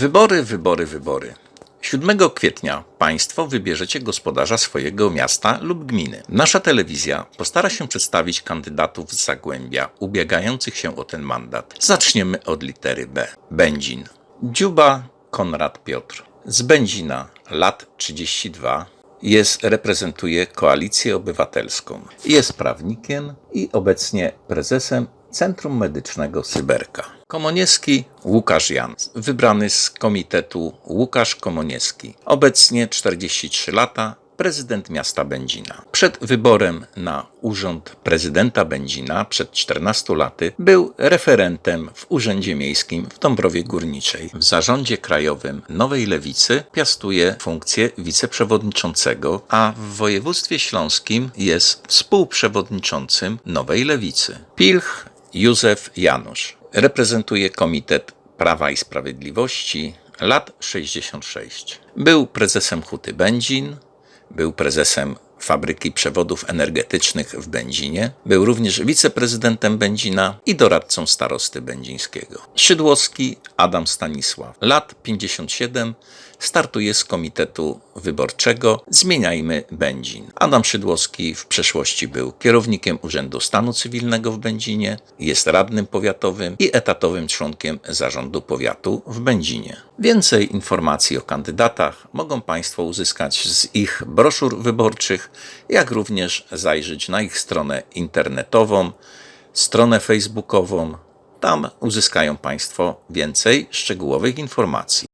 Wybory, wybory, wybory. 7 kwietnia Państwo wybierzecie gospodarza swojego miasta lub gminy. Nasza telewizja postara się przedstawić kandydatów z Zagłębia ubiegających się o ten mandat. Zaczniemy od litery B. Będzin. Dziuba Konrad Piotr. Z Będzina, lat 32, jest, reprezentuje Koalicję Obywatelską. Jest prawnikiem i obecnie prezesem Centrum Medycznego Syberka. Komoniewski Łukasz Jan, wybrany z komitetu Łukasz Komoniewski. Obecnie 43 lata, prezydent miasta Będzina. Przed wyborem na urząd prezydenta Będzina przed 14 laty był referentem w Urzędzie Miejskim w Dąbrowie Górniczej. W zarządzie krajowym Nowej Lewicy piastuje funkcję wiceprzewodniczącego, a w województwie śląskim jest współprzewodniczącym Nowej Lewicy. Pilch Józef Janusz reprezentuje Komitet Prawa i Sprawiedliwości lat 66. Był prezesem Huty Będzin, był prezesem fabryki przewodów energetycznych w Będzinie, był również wiceprezydentem Będzina i doradcą starosty będzińskiego. Szydłowski Adam Stanisław, lat 57, startuje z komitetu wyborczego Zmieniajmy Będzin. Adam Szydłowski w przeszłości był kierownikiem Urzędu Stanu Cywilnego w Będzinie, jest radnym powiatowym i etatowym członkiem zarządu powiatu w Będzinie. Więcej informacji o kandydatach mogą Państwo uzyskać z ich broszur wyborczych, jak również zajrzeć na ich stronę internetową, stronę facebookową. Tam uzyskają Państwo więcej szczegółowych informacji.